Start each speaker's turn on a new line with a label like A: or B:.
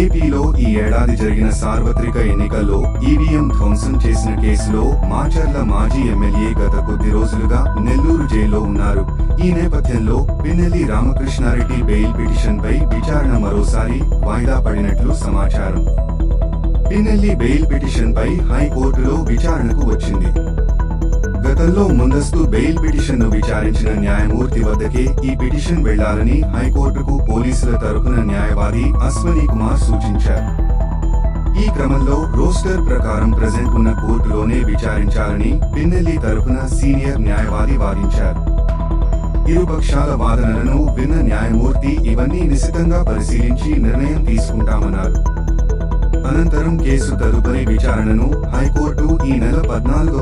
A: ఏపీలో ఈ ఏడాది జరిగిన సార్వత్రిక ఎన్నికల్లో ఈవీఎం ధ్వంసం చేసిన కేసులో మాచర్ల మాజీ ఎమ్మెల్యే గత కొద్ది రోజులుగా నెల్లూరు జైల్లో ఉన్నారు. ఈ నేపథ్యంలో పిన్నెల్లి రామకృష్ణారెడ్డి బెయిల్ పిటిషన్ పై విచారణ మరోసారి వాయిదా పడినట్లు సమాచారం. పిన్నెల్లి బెయిల్ పిటిషన్ పై హైకోర్టులో విచారణకు వచ్చింది. గతంలో ముందస్తు బెయిల్ పిటిషన్ను విచారించిన న్యాయమూర్తి వద్దకే ఈ పిటిషన్ వెళ్ళాలని హైకోర్టుకు పోలీసుల తరపున న్యాయవాది అశ్వనీ కుమార్ సూచించారు. ఈ క్రమంలో రోస్టర్ ప్రకారం ప్రజెంట్ ఉన్న కోర్టులోనే విచారించాలని పిన్నెల్లి తరపున సీనియర్ న్యాయవాది వాదించారు. ఇరుపక్షాల వాదనలను విన్న న్యాయమూర్తి ఇవన్నీ నిశితంగా పరిశీలించి నిర్ణయం తీసుకుంటామన్నారు. అనంతరం కేసు తదుపరి విచారణను హైకోర్టు ఈ నెల
B: పద్నాలుగో